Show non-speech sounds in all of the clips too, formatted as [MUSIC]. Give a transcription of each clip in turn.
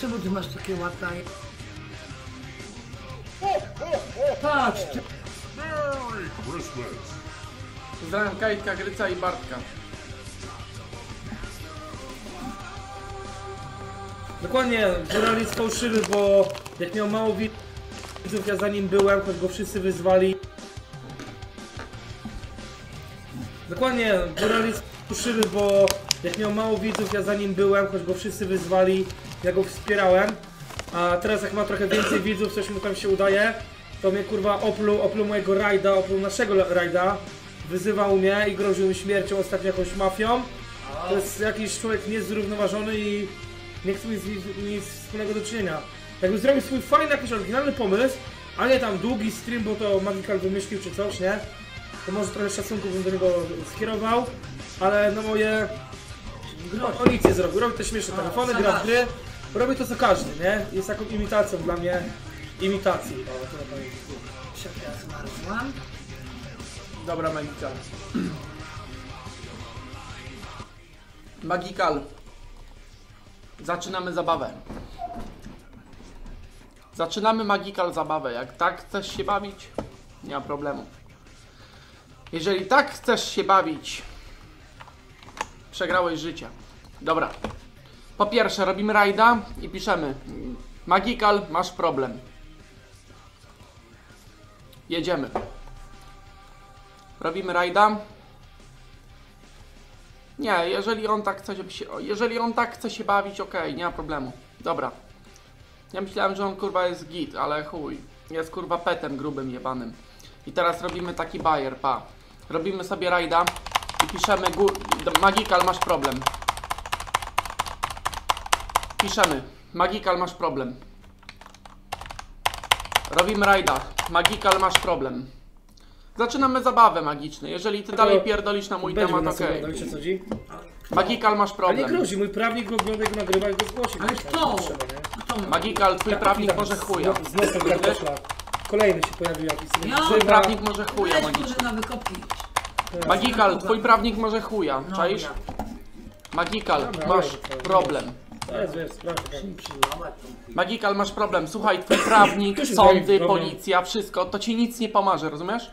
Czemu ty masz takie łata? Patrz, ty... Merry Christmas! Pozdrawiam Kajtka, Gryca i Bartka. Dokładnie, żurnalist fałszywy, bo jak miał mało widzów, ja za nim byłem, choć go wszyscy wyzwali. Dokładnie, żurnalist fałszywy, bo jak miał mało widzów, ja za nim byłem, choć go wszyscy wyzwali, ja go wspierałem. A teraz jak ma trochę więcej widzów, coś mu tam się udaje, to mnie kurwa opluł, opluł mojego rajda, opluł naszego rajda, wyzywał mnie i groził mi śmiercią ostatnio jakąś mafią. To jest jakiś człowiek niezrównoważony i nie chce mieć nic wspólnego do czynienia. Jakby zrobił swój fajny, jakiś oryginalny pomysł, a nie tam długi stream, bo to Magical wymyślił czy coś, nie? To może trochę szacunku bym do niego skierował, ale no moje... On nic nie zrobił, robi te śmieszne telefony, gra w gry, robi to co każdy, nie? Jest taką imitacją dla mnie imitacji. O, to na pamięć. się teraz zmarzłam. Dobra, Magical. [CLEARS THROAT] Magical. Zaczynamy zabawę. Zaczynamy Magical zabawę. Jak tak chcesz się bawić, nie ma problemu. Jeżeli tak chcesz się bawić, przegrałeś życie. Dobra. Po pierwsze, robimy rajda i piszemy Magical, masz problem. Jedziemy. Robimy rajda. Nie, jeżeli on tak chce się, jeżeli on tak chce się bawić, okej, nie ma problemu. Dobra. Ja myślałem, że on kurwa jest git, ale chuj. Jest kurwa petem grubym jebanym. I teraz robimy taki bajer, pa. Robimy sobie rajda i piszemy gór... Magical masz problem. Piszemy. Magical masz problem. Robimy rajda. Magical masz problem. Zaczynamy zabawę magiczną. Jeżeli ty dalej pierdolisz na mój temat, okej. wiecie co chodzi? Magical masz Ale nie problem. grozi, mój prawnik go nagrywa i go zgłosi. Ale Tak, kto? ma? Magical, twój prawnik może chuja. Z nosem. Kolejny się pojawił jakiś Ja? Twój prawnik może chuja magiczny. może na wykopki. Magical, twój prawnik może chuja. No, Czaisz? ja. Magical, Dobra, masz problem. Magical, masz problem. Słuchaj, twój prawnik, sądy, policja, wszystko, to ci nic nie pomoże, rozumiesz?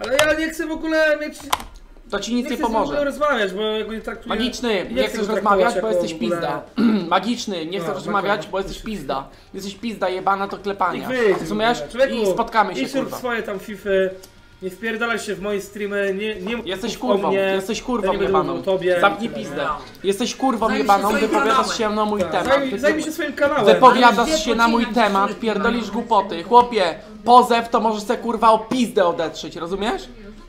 Ale ja nie chcę w ogóle mieć... To ci Nie nic nie ogóle pomoże. rozmawiać, bo jak nie traktuję... [CLEARS THROAT] Magiczny, nie chcesz rozmawiać, bo jesteś pizda. Magiczny, nie chcesz rozmawiać, bo jesteś pizda. Jesteś pizda jebana to klepania. Rozumiesz? I spotkamy się, kurwa. swoje tam fify, nie wpierdalaj się w moje streamy, nie, nie Jesteś kurwą, mnie, jesteś kurwą ja nie jebaną. tobie. Zamknij pizdę. Jesteś kurwą Zajmij jebaną, wypowiadasz kanałem. się na mój Tak, temat. Zajmij, zajmij się swoim kanałem. Wypowiadasz się na mój temat, środki pierdolisz głupoty. Chłopie, pozew to możesz se kurwa o pizdę odetrzeć, rozumiesz?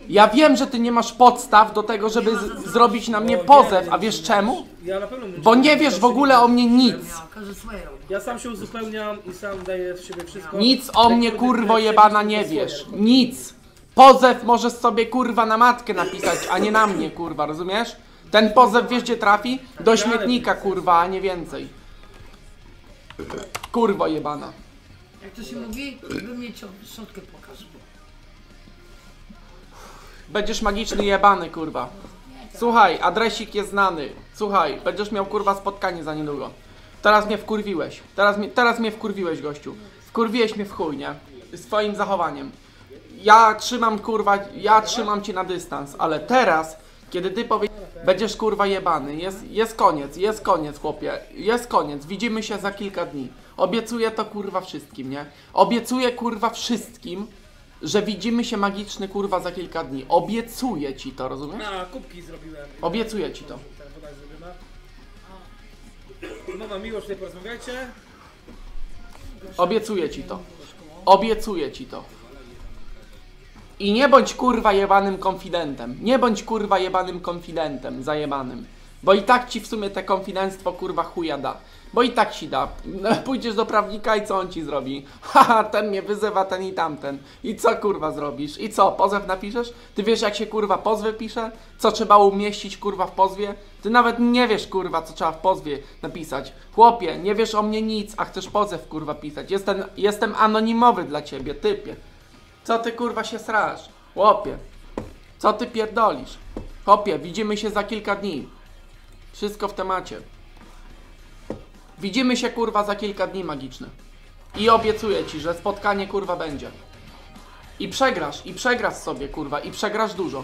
Ja wiem, że ty nie masz podstaw do tego, żeby z- zrobić na mnie pozew, a wiesz czemu? Ja na pewno Bo nie wiesz w ogóle o mnie nic. robi. Ja sam się uzupełniam i sam daję z siebie wszystko. Nic o mnie kurwo jebana nie wiesz. Nic. Pozew możesz sobie kurwa na matkę napisać, a nie na mnie kurwa, rozumiesz? Ten pozew wiesz gdzie trafi? Do śmietnika kurwa, a nie więcej. Kurwo jebana. Jak to się mówi, wy mnie cią- szczotkę pokaż. Będziesz magiczny jebany kurwa. Słuchaj, adresik jest znany. Słuchaj, będziesz miał kurwa spotkanie za niedługo. Teraz mnie wkurwiłeś. Teraz mnie, teraz mnie wkurwiłeś gościu. Wkurwiłeś mnie w chuj, nie? Swoim zachowaniem. Ja trzymam kurwa, ja trzymam cię na dystans, ale teraz, kiedy ty powie... Będziesz kurwa jebany. Jest, jest koniec, jest koniec chłopie. Jest koniec. Widzimy się za kilka dni. Obiecuję to kurwa wszystkim, nie? Obiecuję kurwa wszystkim, że widzimy się magiczny kurwa za kilka dni. Obiecuję ci to, rozumiesz? Na kubki zrobiłem. Obiecuję ci to. Ten woda jest zrobiona. Mowa miło, że porozmawiajcie. Obiecuję ci to. Obiecuję ci to. I nie bądź kurwa jebanym konfidentem. Nie bądź kurwa jebanym konfidentem, zajebanym. Bo i tak ci w sumie te konfidenctwo kurwa chuja da. Bo i tak ci da. No, [LAUGHS] Pójdziesz do prawnika i co on ci zrobi? [LAUGHS] Haha, ten mnie wyzywa, ten i tamten. I co kurwa zrobisz? I co, pozew napiszesz? Ty wiesz jak się kurwa pozwy pisze? Co trzeba umieścić kurwa w pozwie? Ty nawet nie wiesz kurwa co trzeba w pozwie napisać. Chłopie, nie wiesz o mnie nic, a chcesz pozew kurwa pisać. Jestem, jestem anonimowy dla ciebie, typie. Co ty kurwa się srasz? Chłopie. Co ty pierdolisz? Chłopie, widzimy się za kilka dni. Wszystko w temacie. Widzimy się kurwa za kilka dni magiczny. I obiecuję ci, że spotkanie kurwa będzie. I przegrasz, i przegrasz sobie kurwa, i przegrasz dużo.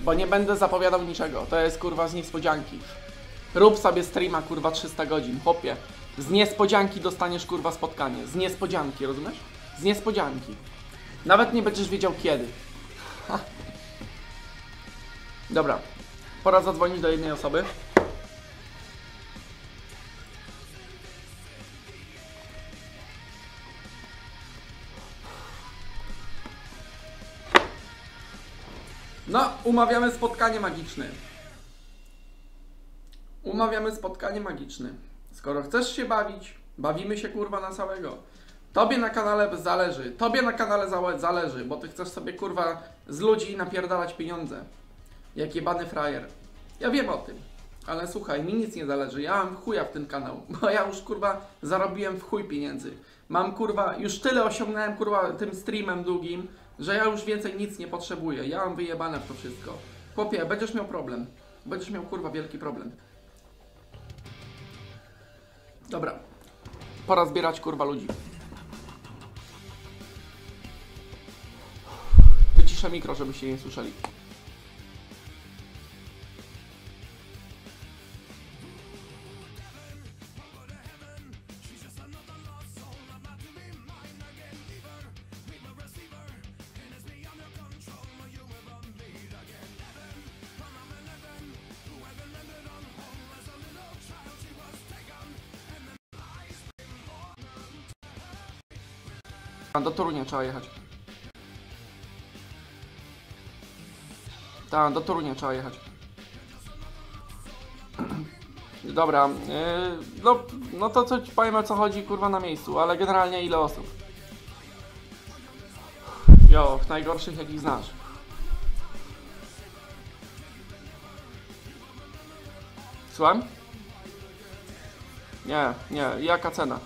Bo nie będę zapowiadał niczego. To jest kurwa z niespodzianki. Rób sobie streama kurwa 300 godzin, chłopie. Z niespodzianki dostaniesz kurwa spotkanie. Z niespodzianki, rozumiesz? Z niespodzianki. Nawet nie będziesz wiedział kiedy. Ha. Dobra. Pora zadzwonić do jednej osoby. No, umawiamy spotkanie magiczne. Umawiamy spotkanie magiczne. Skoro chcesz się bawić, bawimy się kurwa na całego. Tobie na kanale zależy, tobie na kanale zale- zależy, bo ty chcesz sobie kurwa z ludzi napierdalać pieniądze. Jak jebany frajer. Ja wiem o tym. Ale słuchaj, mi nic nie zależy. Ja mam chuja w ten kanał, [LAUGHS] bo ja już kurwa zarobiłem w chuj pieniędzy. Mam kurwa, już tyle osiągnąłem kurwa tym streamem długim, że ja już więcej nic nie potrzebuję. Ja mam wyjebane w to wszystko. Chłopie, będziesz miał problem. Będziesz miał kurwa wielki problem. Dobra. Pora zbierać kurwa ludzi. Wyciszę mikro, żebyście nie słyszeli. Do Torunia trzeba jechać. Tak, do Torunia trzeba jechać. [CLEARS THROAT] Dobra, yy, no, no to co ci powiem o co chodzi kurwa na miejscu, ale generalnie ile osób? Jo, najgorszych jakich znasz. Słucham? Nie, nie, jaka cena?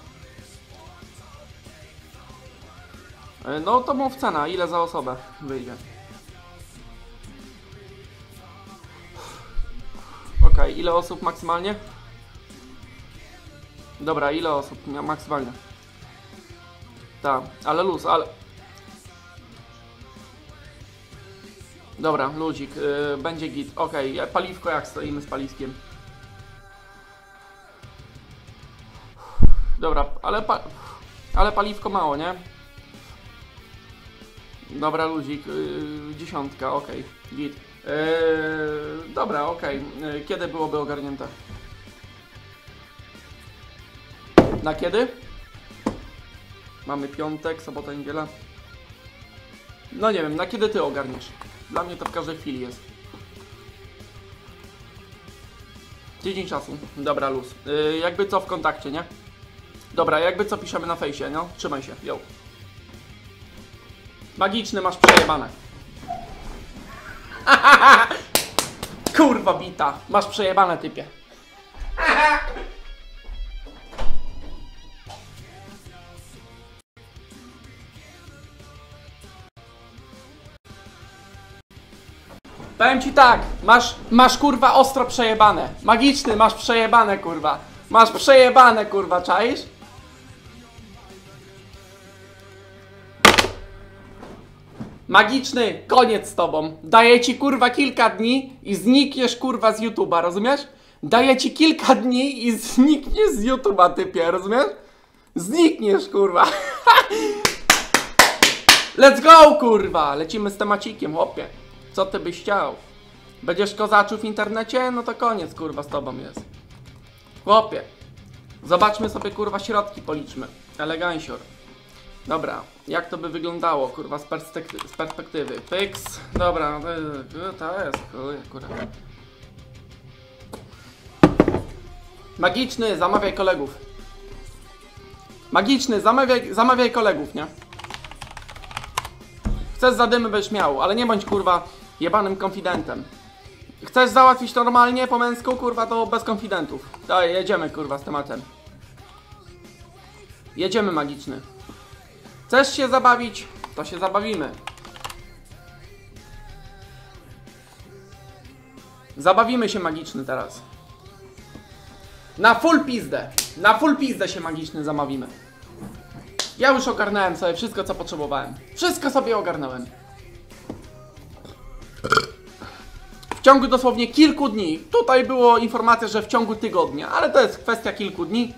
No to mów cena, ile za osobę wyjdzie. Okej, ile osób maksymalnie? Dobra, ile osób maksymalnie? Tak, ale luz, ale... Dobra, luzik, yy, będzie git. Ja- paliwko jak stoimy z paliskiem? Dobra, ale pa... Ale paliwko mało, nie? Dobra, luzik, yy, dziesiątka, okej, git. Yy, dobra, okej, Yy, kiedy byłoby ogarnięte? Na kiedy? Mamy piątek, sobota, niedziela. No nie wiem, na kiedy ty ogarniesz? Dla mnie to w każdej chwili jest. Tydzień czasu. Dobra, luz. Yy, jakby co w kontakcie, nie? Dobra, jakby co piszemy na fejsie, no? Trzymaj się, yo. Magiczny masz przejebane. [LAUGHS] Kurwa bita. Masz przejebane typie. [LAUGHS] Powiem ci tak, masz, masz kurwa ostro przejebane. Magiczny, masz przejebane kurwa. Masz przejebane kurwa, czaisz? Magiczny, koniec z tobą. Daję ci kurwa kilka dni i znikniesz kurwa z YouTube'a, rozumiesz? Daję ci kilka dni i znikniesz z YouTube'a, typie, rozumiesz? Znikniesz kurwa. [LAUGHS] Let's go kurwa! Lecimy z temacikiem, chłopie. Co ty byś chciał? Będziesz kozaczył w internecie? No to koniec kurwa z tobą jest. Chłopie. Zobaczmy sobie kurwa środki, policzmy. Elegancior. Dobra, jak to by wyglądało, kurwa, z, perspekty- z perspektywy? Dobra, no to, to jest, chuj, kurwa. Magiczny, zamawiaj kolegów. Magiczny, zamawiaj, zamawiaj kolegów, nie? Chcesz zadymy, będziesz miał, ale nie bądź, kurwa, jebanym konfidentem. Chcesz załatwić normalnie, po męsku, kurwa, to bez konfidentów. Daj, jedziemy, kurwa, z tematem. Jedziemy, magiczny. Chcesz się zabawić? To się zabawimy. Zabawimy się magiczny teraz. Na full pizdę. Na full pizdę się magiczny zamówimy. Ja już ogarnąłem sobie wszystko, co potrzebowałem. Wszystko sobie ogarnąłem. W ciągu dosłownie kilku dni. Tutaj było informacja, że w ciągu tygodnia, ale to jest kwestia kilku dni.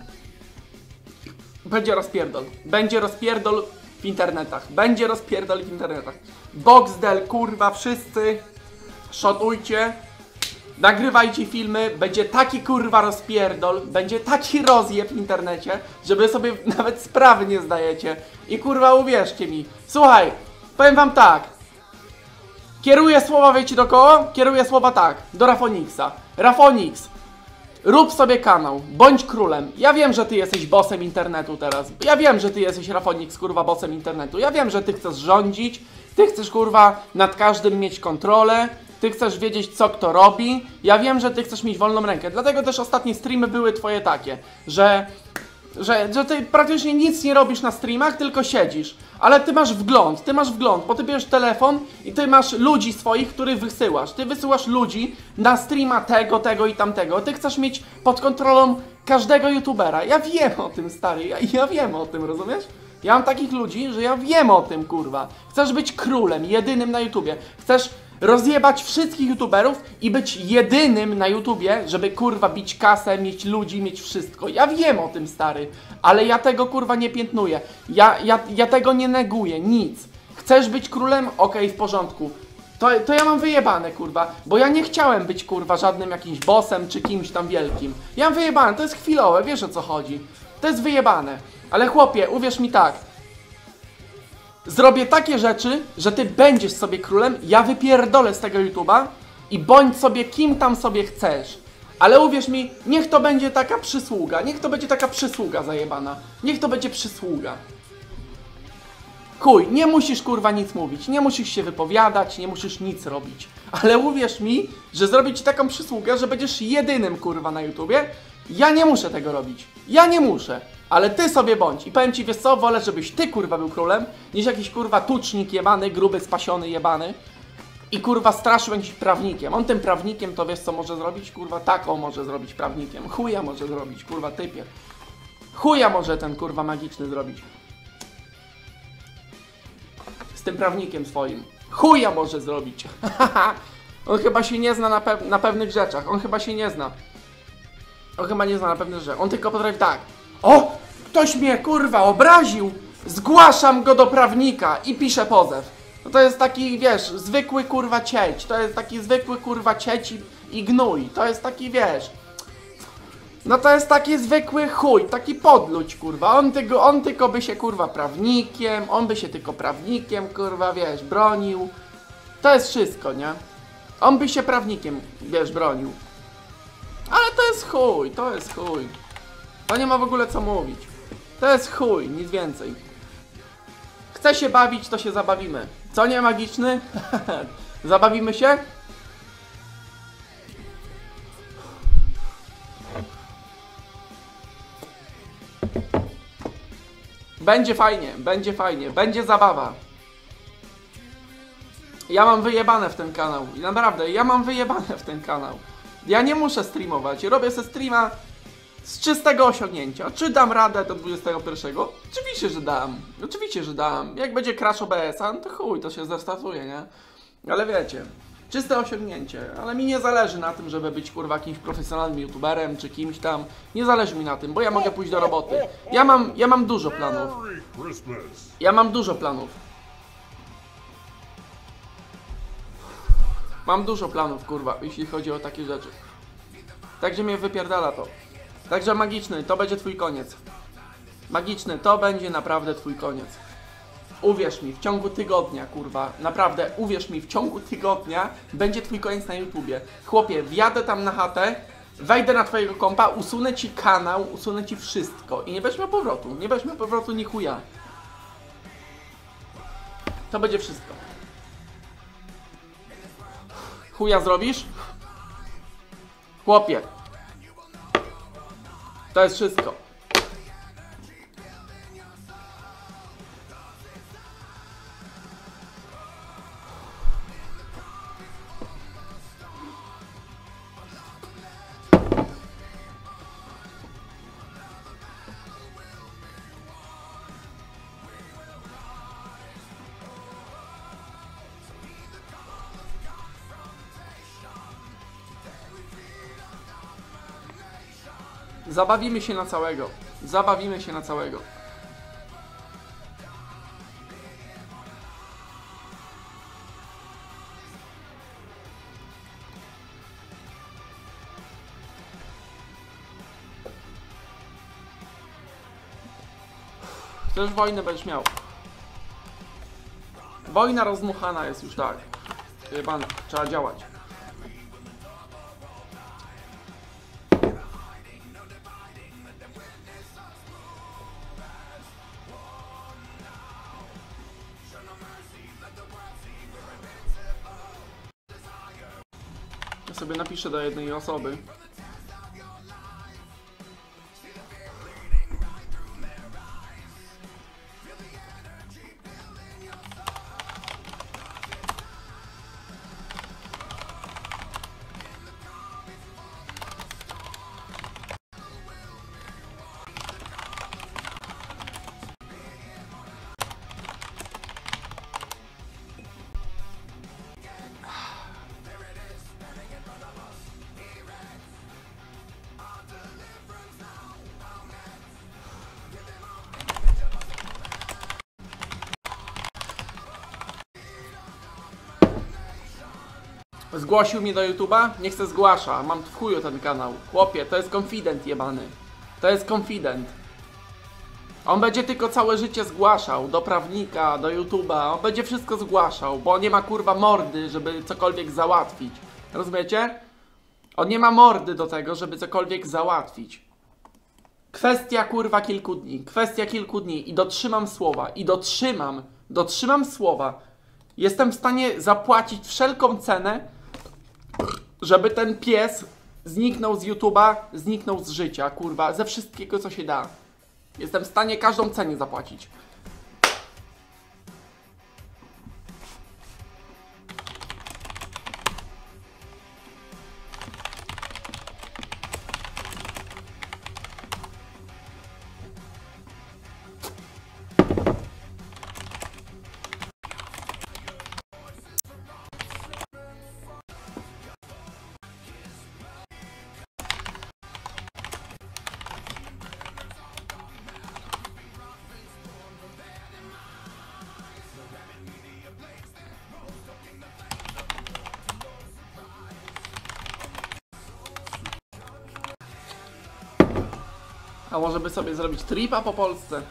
Będzie rozpierdol. Będzie rozpierdol w internetach. Będzie rozpierdol w internetach. Boxdel, kurwa, wszyscy. Szotujcie. Nagrywajcie filmy, będzie taki kurwa rozpierdol, będzie taki rozjeb w internecie, że wy sobie [LAUGHS] nawet sprawy nie zdajecie. I kurwa uwierzcie mi. Słuchaj, powiem wam tak. Kieruję słowa, wiecie do kogo? Kieruję słowa tak, do Rafoniksa. Rafonix, rób sobie kanał, bądź królem. Ja wiem, że ty jesteś bossem internetu teraz. Ja wiem, że ty jesteś Rafonix, kurwa, bossem internetu. Ja wiem, że ty chcesz rządzić, ty chcesz, kurwa, nad każdym mieć kontrolę. Ty chcesz wiedzieć, co kto robi. Ja wiem, że ty chcesz mieć wolną rękę. Dlatego też ostatnie streamy były twoje takie, że że, że ty praktycznie nic nie robisz na streamach, tylko siedzisz. Ale ty masz wgląd, ty masz wgląd, bo ty bierzesz telefon i ty masz ludzi swoich, których wysyłasz. Ty wysyłasz ludzi na streama tego, tego i tamtego. Ty chcesz mieć pod kontrolą każdego youtubera. Ja wiem o tym, stary, ja, ja wiem o tym, rozumiesz? Ja mam takich ludzi, że ja wiem o tym, kurwa. Chcesz być królem, jedynym na YouTubie. Chcesz rozjebać wszystkich YouTuberów i być jedynym na YouTubie, żeby kurwa bić kasę, mieć ludzi, mieć wszystko. Ja wiem o tym, stary, ale ja tego kurwa nie piętnuję. Ja, ja, ja tego nie neguję, nic. Chcesz być królem? Okej, w porządku. To, to ja mam wyjebane, kurwa, bo ja nie chciałem być, kurwa, żadnym jakimś bossem czy kimś tam wielkim. Ja mam wyjebane, to jest chwilowe, wiesz o co chodzi. To jest wyjebane. Ale chłopie, uwierz mi tak, zrobię takie rzeczy, że ty będziesz sobie królem, ja wypierdolę z tego YouTube'a i bądź sobie kim tam sobie chcesz. Ale uwierz mi, niech to będzie taka przysługa, niech to będzie taka przysługa zajebana. Niech to będzie przysługa. Chuj, nie musisz kurwa nic mówić, nie musisz się wypowiadać, nie musisz nic robić. Ale uwierz mi, że zrobię ci taką przysługę, że będziesz jedynym kurwa na YouTubie. Ja nie muszę tego robić. Ja nie muszę. Ale ty sobie bądź. I powiem ci, wiesz co, wolę, żebyś ty kurwa był królem, niż jakiś kurwa tucznik jebany, gruby, spasiony jebany. I kurwa straszył jakimś prawnikiem. On tym prawnikiem to wiesz co może zrobić? Kurwa taką może zrobić prawnikiem. Chuja może zrobić, kurwa typie. Chuja może ten kurwa magiczny zrobić. Z tym prawnikiem swoim. Chuja może zrobić. [LAUGHS] On chyba się nie zna na, pew na pewnych rzeczach. On chyba się nie zna. On chyba nie zna na pewnych rzeczach. On tylko potrafi tak. O! Ktoś mnie kurwa obraził! Zgłaszam go do prawnika i piszę pozew. No to jest taki, wiesz, zwykły kurwa cieć. To jest taki zwykły kurwa cieć i, i gnój. To jest taki, wiesz. No to jest taki zwykły chuj, taki podludź, kurwa. On, tylko, on tylko by się, kurwa, prawnikiem, on by się tylko prawnikiem, kurwa, wiesz, bronił. To jest wszystko, nie? On by się prawnikiem, wiesz, bronił. Ale to jest chuj, to jest chuj. To nie ma w ogóle co mówić. To jest chuj, nic więcej. Chce się bawić, to się zabawimy. Co nie magiczny? [LAUGHS] zabawimy się? Będzie fajnie, będzie fajnie, będzie zabawa. Ja mam wyjebane w ten kanał. I naprawdę, ja mam wyjebane w ten kanał. Ja nie muszę streamować. Robię sobie streama z czystego osiągnięcia. Czy dam radę do 21? Oczywiście, że dam. Oczywiście, że dam. Jak będzie crash OBS-a, no to chuj, to się zestartuje, nie? Ale wiecie, czyste osiągnięcie. Ale mi nie zależy na tym, żeby być kurwa jakimś profesjonalnym youtuberem czy kimś tam. Nie zależy mi na tym, bo ja mogę pójść do roboty. Ja mam, ja mam dużo planów. Ja mam dużo planów. Mam dużo planów, kurwa, jeśli chodzi o takie rzeczy. Także mnie wypierdala to. Także magiczny, to będzie twój koniec. Magiczny, to będzie naprawdę twój koniec. Uwierz mi, w ciągu tygodnia, kurwa, naprawdę, uwierz mi, w ciągu tygodnia będzie twój koniec na YouTubie. Chłopie, wjadę tam na chatę, wejdę na twojego kompa, usunę ci kanał, usunę ci wszystko i nie miał powrotu. Nie miał powrotu ni chuja. To będzie wszystko. Chuja zrobisz? Chłopie. To jest wszystko. Zabawimy się na całego. Zabawimy się na całego. Chcesz wojnę, będziesz miał. Wojna rozmuchana jest już tak. Jebana, trzeba działać. Sobie napiszę do jednej osoby. Zgłosił mnie do YouTube'a? Niech se zgłasza. Mam w chuju ten kanał. Chłopie, to jest confident jebany. To jest confident. On będzie tylko całe życie zgłaszał do prawnika, do YouTube'a. On będzie wszystko zgłaszał, bo nie ma kurwa mordy, żeby cokolwiek załatwić. Rozumiecie? On nie ma mordy do tego, żeby cokolwiek załatwić. Kwestia kurwa kilku dni. Kwestia kilku dni i dotrzymam słowa. I dotrzymam. Dotrzymam słowa. Jestem w stanie zapłacić wszelką cenę, żeby ten pies zniknął z YouTube'a, zniknął z życia, kurwa, ze wszystkiego co się da. Jestem w stanie każdą cenę zapłacić. A może by sobie zrobić tripa po Polsce?